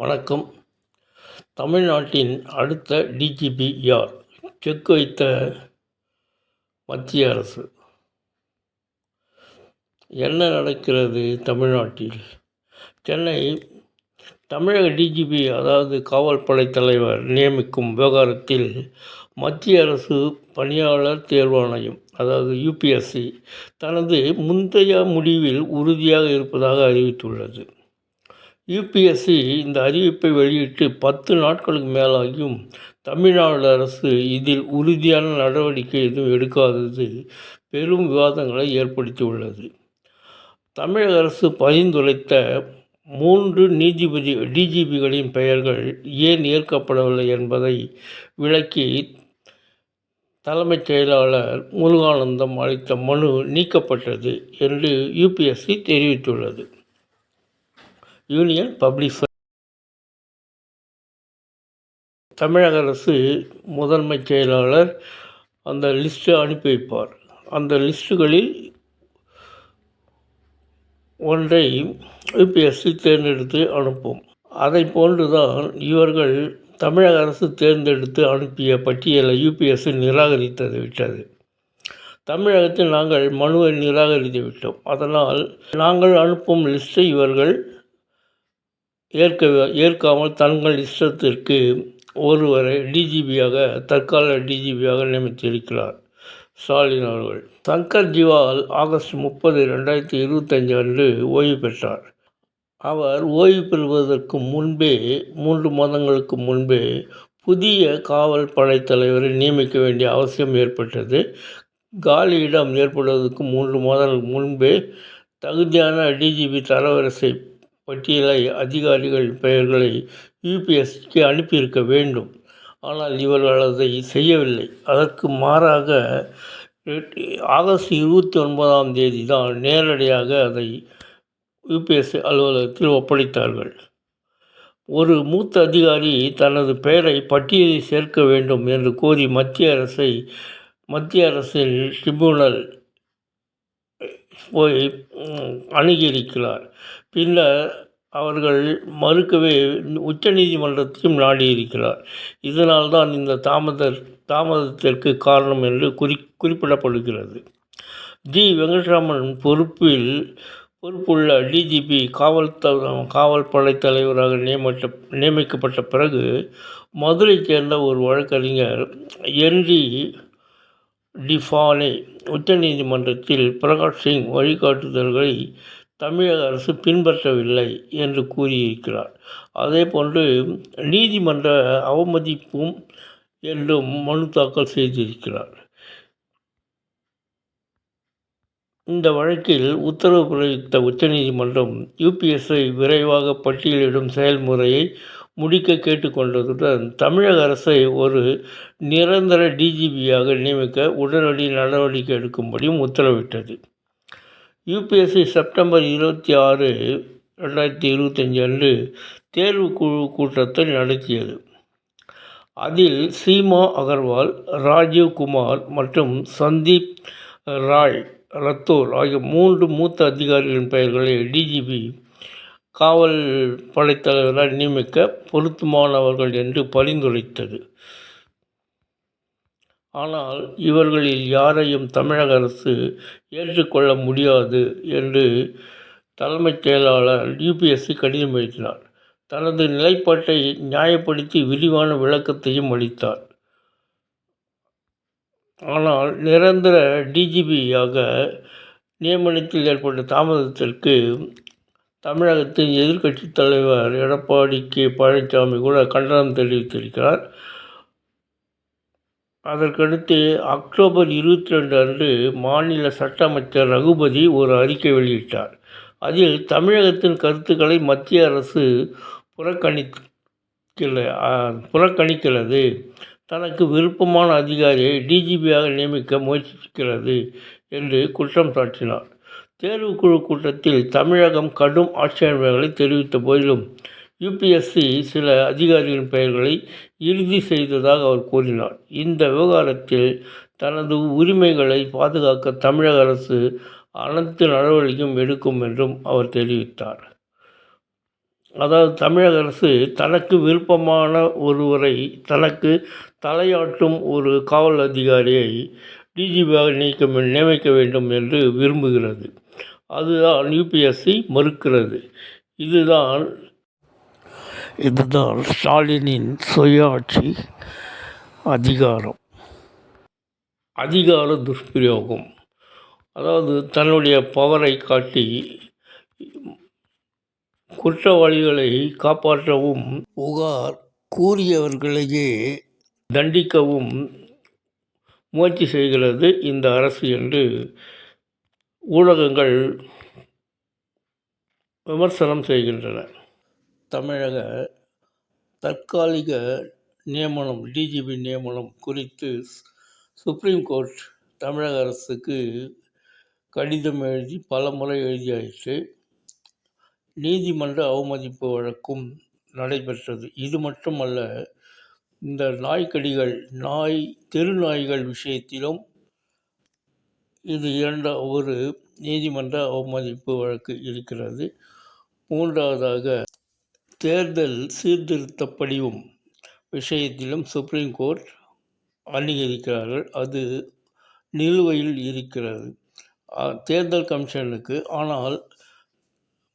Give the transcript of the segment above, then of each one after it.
வணக்கம். தமிழ்நாட்டின் அடுத்த டிஜிபி யார்? செக் வைத்த மத்திய அரசு. என்ன நடக்கிறது தமிழ்நாட்டில்? சென்னை தமிழக டிஜிபி அதாவது காவல்படை தலைவர் நியமிக்கும் விவகாரத்தில் மத்திய அரசு பணியாளர் தேர்வாணையம் அதாவது யூபிஎஸ்சி தனது முந்தைய முடிவில் உறுதியாக இருப்பதாக அறிவித்துள்ளது. யூபிஎஸ்சி இந்த அறிவிப்பை வெளியிட்டு பத்து நாட்களுக்கு மேலாகியும் தமிழ்நாடு அரசு இதில் உறுதியான நடவடிக்கை எதுவும் எடுக்காதது பெரும் விவாதங்களை ஏற்படுத்தியுள்ளது. தமிழக அரசு பரிந்துரைத்த மூன்று நீதிபதி டிஜிபிகளின் பெயர்கள் ஏன் ஏற்கப்படவில்லை என்பதை விளக்கி தலைமைச் செயலாளர் முருகானந்தம் அளித்த மனு நீக்கப்பட்டது என்று யூபிஎஸ்சி தெரிவித்துள்ளது. யூனியன் பப்ளிஷர் தமிழக அரசு முதன்மைச் செயலாளர் அந்த லிஸ்ட்டை அனுப்பி வைப்பார். அந்த லிஸ்ட்டுகளில் ஒன்றை யூபிஎஸ்சி தேர்ந்தெடுத்து அனுப்பும். அதை போன்றுதான் இவர்கள் தமிழக அரசு தேர்ந்தெடுத்து அனுப்பிய பட்டியலை யூபிஎஸ்சி நிராகரித்தது விட்டது. தமிழகத்தில் நாங்கள் மனுவை நிராகரித்து விட்டோம். அதனால் நாங்கள் அனுப்பும் லிஸ்ட்டை இவர்கள் ஏற்க ஏற்காமல் தங்கள் இஷ்டத்திற்கு ஒருவரை டிஜிபியாக தற்கால டிஜிபியாக நியமித்திருக்கிறார். ஸ்டாலின் அவர்கள். சங்கர் ஜிவால் ஆகஸ்ட் முப்பது ரெண்டாயிரத்தி இருபத்தஞ்சு அன்று ஓய்வு பெற்றார். அவர் ஓய்வு பெறுவதற்கு முன்பே மூன்று மாதங்களுக்கு முன்பே புதிய காவல் படைத்தலைவரை நியமிக்க வேண்டிய அவசியம் ஏற்பட்டது. காலியிடம் ஏற்படுவதற்கு மூன்று மாதங்களுக்கு முன்பே தகுதியான டிஜிபி தரவரிசை பட்டியலை அதிகாரிகள் பெயர்களை யூபிஎஸ்சிக்கு அனுப்பியிருக்க வேண்டும். ஆனால் இவர்கள் அதை செய்யவில்லை. அதற்கு மாறாக ஆகஸ்ட் இருபத்தி ஒன்பதாம் தேதி தான் நேரடியாக அதை யூபிஎஸ்சி அலுவலகத்தில் ஒப்படைத்தார்கள். ஒரு மூத்த அதிகாரி தனது பெயரை பட்டியலில் சேர்க்க வேண்டும் என்று கோரி மத்திய அரசை மத்திய அரசின் ட்ரிபுனல் போய் அணுகியிருக்கிறார். பின்னர் அவர்கள் மறுக்கவே உச்ச நீதிமன்றத்தையும் நாடியிருக்கிறார். இதனால் தான் இந்த தாமத தாமதத்திற்கு காரணம் என்று குறி குறிப்பிடப்படுகிறது. ஜி வெங்கட்ராமன் பொறுப்பில் பொறுப்புள்ள டிஜிபி காவல் த காவல் படை தலைவராக நியமித்த நியமிக்கப்பட்ட பிறகு மதுரை சேர்ந்த ஒரு வழக்கறிஞர் என்டி டிஃபாலே உச்சநீதிமன்றத்தில் பிரகாஷ் சிங் வழிகாட்டுதல்களை தமிழக அரசு பின்பற்றவில்லை என்று கூறியிருக்கிறார். அதே போன்று நீதிமன்ற அவமதிப்பும் என்றும் மனு தாக்கல் செய்திருக்கிறார். இந்த வழக்கில் உத்தரவு பிறப்பித்த உச்சநீதிமன்றம் யூபிஎஸ்ஐ விரைவாக பட்டியலிடும் செயல்முறையை முடிக்க கேட்டுக்கொண்டதுடன் தமிழக அரசை ஒரு நிரந்தர டிஜிபியாக நியமிக்க உடனடி நடவடிக்கை எடுக்கும்படியும் உத்தரவிட்டது. யூபிஎஸ்சி செப்டம்பர் இருபத்தி ஆறு ரெண்டாயிரத்தி இருபத்தஞ்சி அன்று தேர்வு குழு கூட்டத்தை நடத்தியது. அதில் சீமா அகர்வால் ராஜீவ் குமார் மற்றும் சந்தீப் ராய் ரத்தோர் ஆகிய மூன்று மூத்த அதிகாரிகளின் பெயர்களை டிஜிபி காவல் படைத்தலைவரால் நியமிக்க பொருத்தமானவர்கள் என்று பரிந்துரைத்தது. ஆனால் இவர்களில் யாரையும் தமிழக அரசு ஏற்றுக்கொள்ள முடியாது என்று தலைமைச் செயலாளர் யூபிஎஸ்சி கடிதம் எழுதினார். தனது நிலைப்பாட்டை நியாயப்படுத்தி விரிவான விளக்கத்தையும் அளித்தார். ஆனால் நிரந்தர டிஜிபியாக நியமனத்தில் ஏற்பட்ட தாமதத்திற்கு தமிழகத்தின் எதிர்க்கட்சித் தலைவர் எடப்பாடி கே பழனிசாமி கூட கண்டனம் தெரிவித்திருக்கிறார். அதற்கடுத்து அக்டோபர் இருபத்தி ரெண்டு அன்று மாநில சட்ட அமைச்சர் ரகுபதி ஒரு அறிக்கை வெளியிட்டார். அதில் தமிழகத்தின் கருத்துக்களை மத்திய அரசு புறக்கணிக்கல புறக்கணிக்கிறது. தனக்கு விருப்பமான அதிகாரியை டிஜிபியாக நியமிக்க முயற்சிக்கிறது என்று குற்றம் சாட்டினார். தேர்வுக்குழு கூட்டத்தில் தமிழகம் கடும் ஆட்சேபனைகளை தெரிவித்த போதிலும் யுபிஎஸ்சி சில அதிகாரிகளின் பெயர்களை இறுதி செய்ததாக அவர் கூறினார். இந்த விவகாரத்தில் தனது உரிமைகளை பாதுகாக்க தமிழக அரசு அனைத்து நடவடிக்கையும் எடுக்கும் என்றும் அவர் தெரிவித்தார். அதாவது தமிழக அரசு தனக்கு விருப்பமான ஒருவரை தனக்கு தலையாட்டும் ஒரு காவல் அதிகாரியை டிஜிபியாக நீக்க நியமிக்க வேண்டும் என்று விரும்புகிறது. அதுதான் யூபிஎஸ்சி மறுக்கிறது. இதுதான் இதுதான் ஸ்டாலினின் சுயாட்சி அதிகாரம். அதிகார துஷ்பிரயோகம். அதாவது தன்னுடைய பவரை காட்டி குற்றவாளிகளை காப்பாற்றவும் புகார் கூறியவர்களையே தண்டிக்கவும் முயற்சி செய்கிறது இந்த அரசு என்று ஊடகங்கள் விமர்சனம் செய்கின்றன. தமிழக தற்காலிக நியமனம் டிஜிபி நியமனம் குறித்து சுப்ரீம் கோர்ட் தமிழக அரசுக்கு கடிதம் எழுதி பல முறை எழுதியாயிற்று. நீதிமன்ற அவமதிப்பு வழக்கும் நடைபெற்றது. இது மட்டுமல்ல இந்த நாய்க்கடிகள் நாய் தெரு நாய்கள் விஷயத்திலும் இது இரண்டா ஒரு நீதிமன்ற அவமதிப்பு வழக்கு இருக்கிறது. மூன்றாவதாக தேர்தல் சீர்திருத்த படிவம் விஷயத்திலும் சுப்ரீம் கோர்ட் அங்கீகரிக்கிறார்கள். அது நிலுவையில் இருக்கிறது. தேர்தல் கமிஷனுக்கு ஆனால்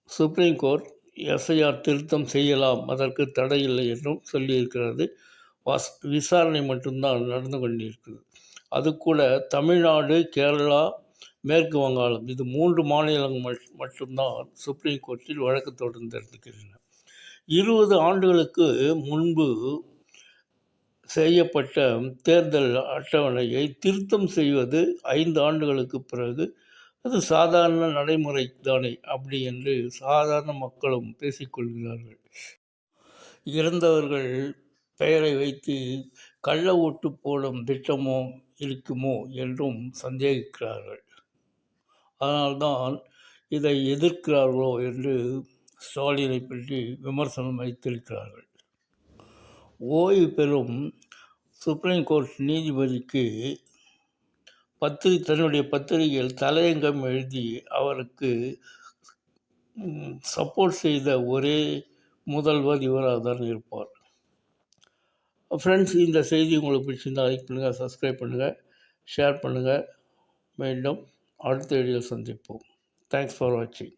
சுப்ரீம் கோர்ட் எஸ்ஐஆர் திருத்தம் செய்யலாம் அதற்கு தடை இல்லை என்றும் சொல்லியிருக்கிறது. வாஸ் விசாரணை மட்டும்தான் நடந்து கொண்டிருக்கிறது. அது கூட தமிழ்நாடு கேரளா மேற்கு வங்காளம் இது மூன்று மாநிலங்கள் மட்டும்தான் சுப்ரீம் கோர்ட்டில் வழக்கு தொடர்ந்திருக்கின்றன இருபது ஆண்டுகளுக்கு முன்பு செய்யப்பட்ட தேர்தல் அட்டவணையை திருத்தம் செய்வது ஐந்து ஆண்டுகளுக்கு பிறகு அது சாதாரண நடைமுறை தானே அப்படி என்று சாதாரண மக்களும் பேசிக்கொள்கிறார்கள் இறந்தவர்கள் பெயரை வைத்து கள்ள ஓட்டு போடும் திட்டமோ இருக்குமோ என்றும் சந்தேகிக்கிறார்கள். அதனால்தான் இதை எதிர்க்கிறார்களோ என்று ஸ்டாலினை பற்றி விமர்சனம் வைத்திருக்கிறார்கள். ஓய்வு பெறும் சுப்ரீம் கோர்ட் நீதிபதிக்கு பத்திரி தன்னுடைய பத்திரிகையில் தலையங்கம் எழுதி அவருக்கு சப்போர்ட் செய்த ஒரே முதல்வர் இவராக தான் இருப்பார். ஃப்ரெண்ட்ஸ் இந்த செய்தி உங்களுக்கு பிடிச்சிருந்தால் லைக் பண்ணுங்கள் சப்ஸ்கிரைப் பண்ணுங்கள் ஷேர் பண்ணுங்கள் மீண்டும் அடுத்த வீடியோ சந்திப்போம். தேங்க்ஸ் ஃபார் வாட்சிங்